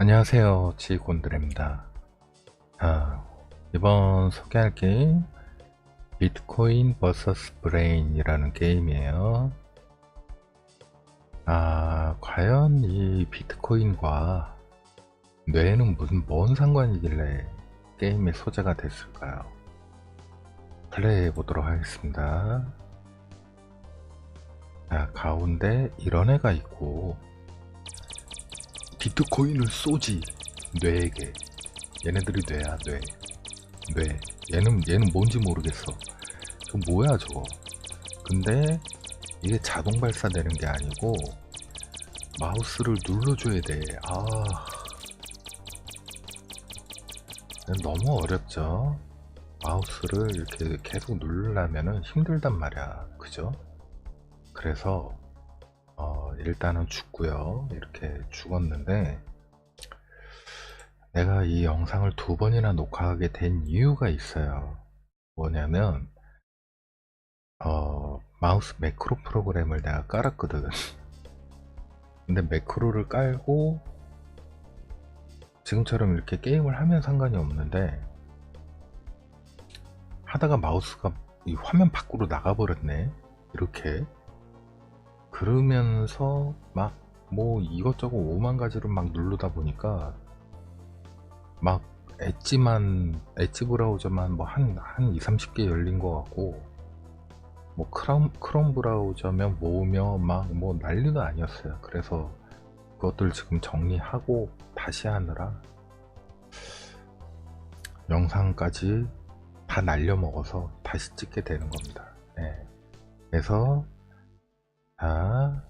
안녕하세요 지곤드레입니다. 아, 이번 소개할 게임 비트코인 vs 브레인이라는 게임이에요. 아 과연 이 비트코인과 뇌는 무슨 뭔 상관이길래 게임의 소재가 됐을까요? 플레이해 보도록 하겠습니다. 자 가운데 이런 애가 있고 비트코인을 쏘지. 뇌에게. 얘네들이 뇌야 뇌. 뇌. 얘는 얘는 뭔지 모르겠어. 저 뭐야 저거? 근데 이게 자동 발사되는 게 아니고 마우스를 눌러줘야 돼 아. 너무 어렵죠? 마우스를 이렇게 계속 누르려면은 힘들단 말이야. 그죠? 그래서 어, 일단은 죽고요. 이렇게 죽었는데 내가 이 영상을 두 번이나 녹화하게 된 이유가 있어요. 뭐냐면 어, 마우스 매크로 프로그램을 내가 깔았거든. 근데 매크로를 깔고 지금처럼 이렇게 게임을 하면 상관이 없는데 하다가 마우스가 이 화면 밖으로 나가버렸네. 이렇게 그러면서 막 뭐 이것저것 오만 가지를 막 누르다 보니까 막 엣지만 엣지 브라우저만 뭐한한 2, 30개 열린 것 같고 뭐 크롬 크롬 브라우저면 모으며 막 뭐 난리도 아니었어요. 그래서 그것들 지금 정리하고 다시 하느라 영상까지 다 날려 먹어서 다시 찍게 되는 겁니다. 네. 그래서 자,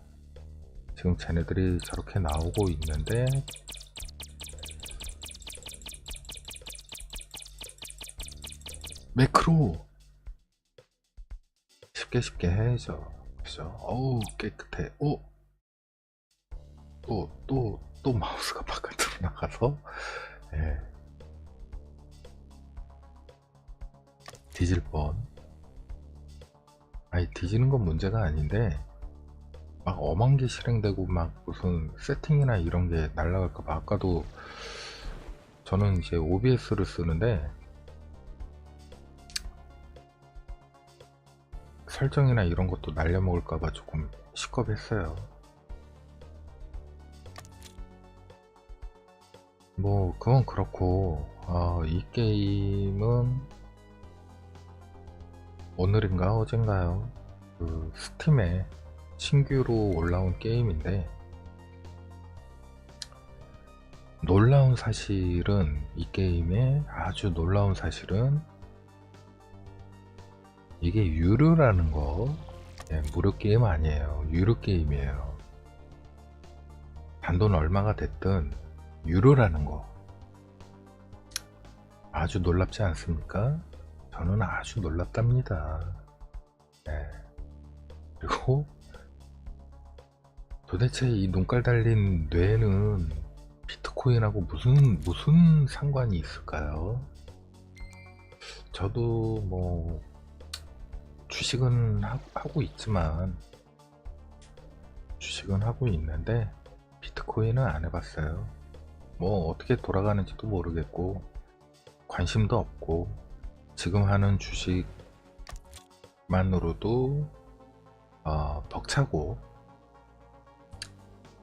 지금 쟤네들이 저렇게 나오고 있는데 매크로 쉽게 쉽게 해야죠. 그죠? 어우 깨끗해. 오, 또 또 또 마우스가 바깥으로 나가서 예. 뒤질 뻔. 아니 뒤지는 건 문제가 아닌데 막 엄한 게 실행되고 막 무슨 세팅이나 이런 게 날라갈까봐 아까도 저는 이제 OBS를 쓰는데 설정이나 이런 것도 날려먹을까봐 조금 시겁했어요. 뭐 그건 그렇고 어, 이 게임은 오늘인가 어젠가요 그 스팀에 신규로 올라온 게임인데 놀라운 사실은 이 게임의 아주 놀라운 사실은 이게 유료라는 거 예, 무료 게임 아니에요 유료 게임이에요 단돈 얼마가 됐든 유료라는 거 아주 놀랍지 않습니까? 저는 아주 놀랍답니다 예. 그리고 도대체 이 눈깔 달린 뇌는 비트코인하고 무슨 무슨 상관이 있을까요? 저도 뭐 주식은 하, 고 있지만 주식은 하고 있는데 비트코인은 안 해봤어요. 뭐 어떻게 돌아가는지도 모르겠고 관심도 없고 지금 하는 주식만으로도 어, 벅차고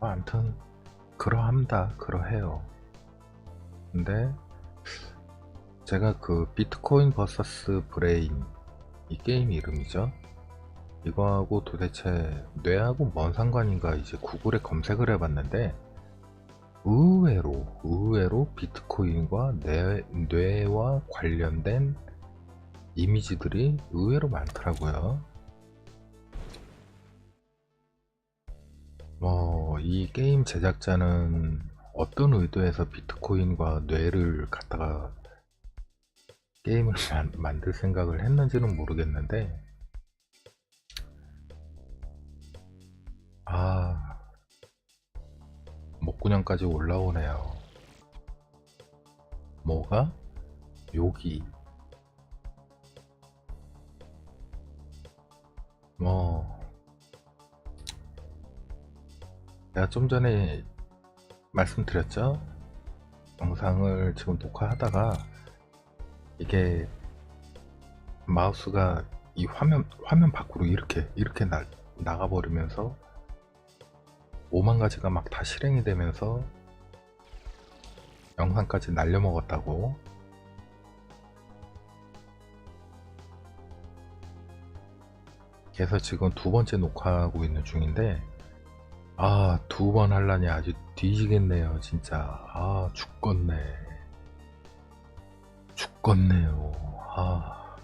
뭐 아무튼 그러합니다. 그러해요. 근데 제가 그 비트코인 vs 브레인 이 게임 이름이죠? 이거하고 도대체 뇌하고 뭔 상관인가 이제 구글에 검색을 해봤는데 의외로 의외로 비트코인과 뇌, 뇌와 관련된 이미지들이 의외로 많더라고요. 뭐, 이 게임 제작자는 어떤 의도에서 비트코인과 뇌를 갖다가 게임을 만, 만들 생각을 했는지는 모르겠는데, 아, 목구녕까지 올라오네요. 뭐가? 여기. 뭐, 제가 좀 전에 말씀드렸죠? 영상을 지금 녹화하다가 이게 마우스가 이 화면 화면 밖으로 이렇게 이렇게 나, 나가 버리면서 5만 가지가 막 다 실행이 되면서 영상까지 날려먹었다고 그래서 지금 두 번째 녹화하고 있는 중인데 아 두 번 할라니 아주 뒤지겠네요 진짜. 아 죽겠네. 죽겠네요. 아.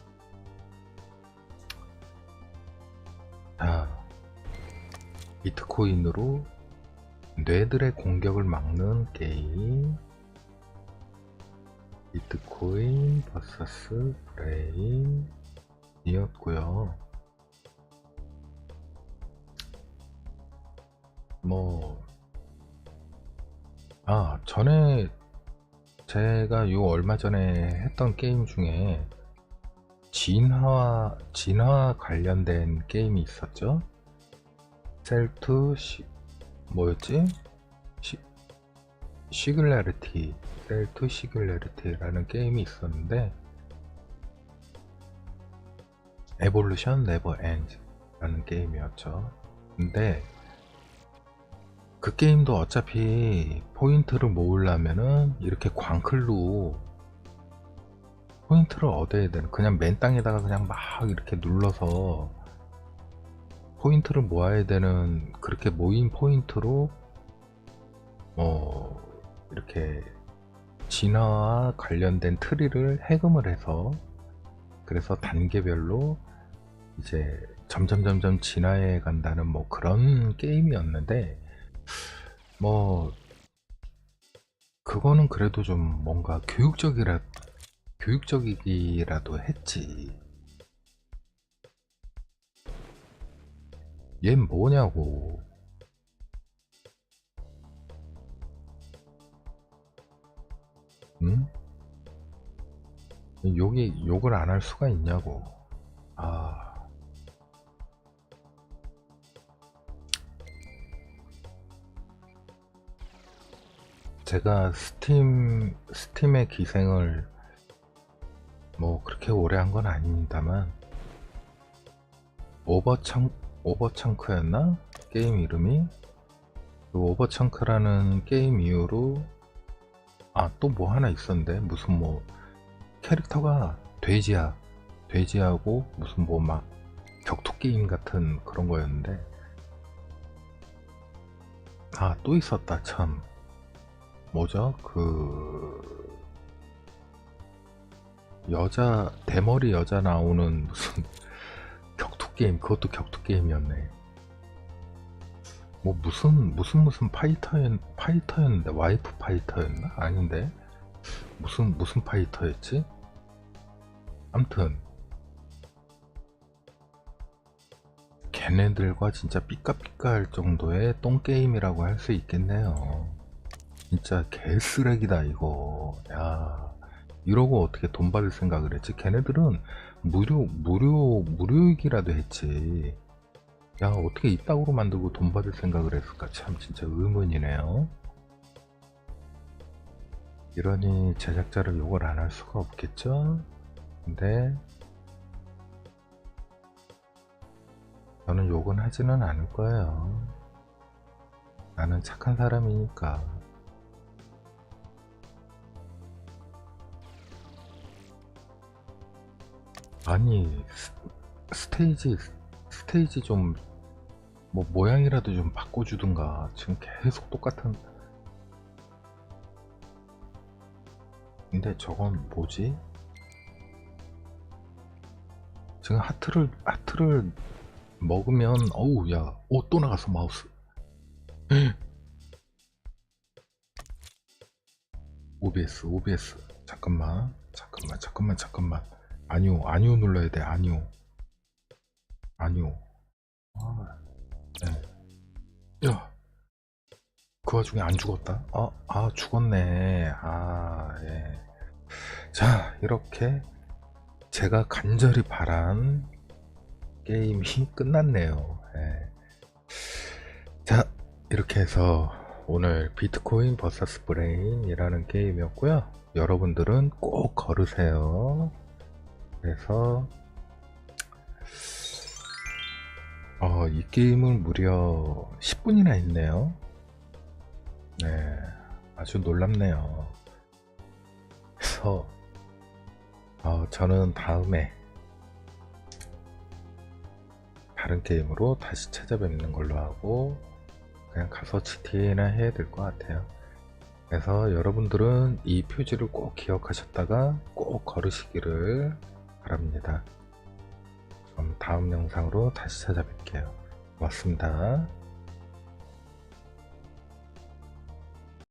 자, 비트코인으로 뇌들의 공격을 막는 게임. 비트코인 vs 브레인 이었고요 뭐, 아, 전에 제가 요 얼마 전에 했던 게임 중에 진화, 진화 관련된 게임이 있었죠? 셀투 시, 뭐였지? 시, 시글레리티, 셀투 시글레리티라는 게임이 있었는데, 에볼루션 네버 엔드라는 게임이었죠. 근데, 그 게임도 어차피 포인트를 모으려면은 이렇게 광클로 포인트를 얻어야 되는 그냥 맨 땅에다가 그냥 막 이렇게 눌러서 포인트를 모아야 되는 그렇게 모인 포인트로 뭐 이렇게 진화와 관련된 트리를 해금을 해서 그래서 단계별로 이제 점점 점점 진화해 간다는 뭐 그런 게임이었는데 뭐 그거는 그래도 좀 뭔가 교육적이라 교육적이기라도 했지. 얘 뭐냐고. 응? 욕이 욕을 안 할 수가 있냐고. 아. 제가 스팀 스팀의 기생을 뭐 그렇게 오래 한 건 아닙니다만 오버창 오버창크였나? 게임 이름이? 그 오버창크라는 게임 이후로 아 또 뭐 하나 있었는데? 무슨 뭐 캐릭터가 돼지야 돼지하고 무슨 뭐 막 격투 게임 같은 그런 거였는데 아 또 있었다 참 뭐죠? 그 여자 대머리 여자 나오는 무슨 격투 게임 그것도 격투 게임이었네. 뭐 무슨 무슨 무슨 파이터였 파이터였는데 와이프 파이터였나? 아닌데 무슨 무슨 파이터였지? 암튼 걔네들과 진짜 삐까삐까 할 정도의 똥 게임이라고 할 수 있겠네요. 진짜 개쓰레기다 이거. 야 이러고 어떻게 돈 받을 생각을 했지? 걔네들은 무료 무료 무료이기라도 했지. 야 어떻게 이따구로 만들고 돈 받을 생각을 했을까? 참 진짜 의문이네요. 이러니 제작자를 욕을 안 할 수가 없겠죠? 근데 저는 욕은 하지는 않을 거예요. 나는 착한 사람이니까 아니 스- 스테이지 스테이지 좀 뭐 모양이라도 좀 바꿔주든가. 지금 계속 똑같은. 근데 저건 뭐지? 지금 하트를 하트를 먹으면 어우 야오 또 나갔어 마우스. OBS OBS 잠깐만 잠깐만 잠깐만 잠깐만 아니요 아니요 눌러야 돼 아니요 아니요 아, 네. 야, 그 와중에 안 죽었다? 아, 아 죽었네. 아, 예. 자, 이렇게 제가 간절히 바란 게임이 끝났네요. 예. 자, 이렇게 해서 오늘 비트코인 vs 브레인이라는 게임이었고요. 여러분들은 꼭 걸으세요. 그래서 어, 이 게임을 무려 10분이나 했네요. 네, 아주 놀랍네요. 그래서 어, 저는 다음에 다른 게임으로 다시 찾아뵙는 걸로 하고 그냥 가서 GTA나 해야 될 것 같아요. 그래서 여러분들은 이 표지를 꼭 기억하셨다가 꼭 걸으시기를 바랍니다. 그럼 다음 영상으로 다시 찾아뵐게요. 고맙습니다.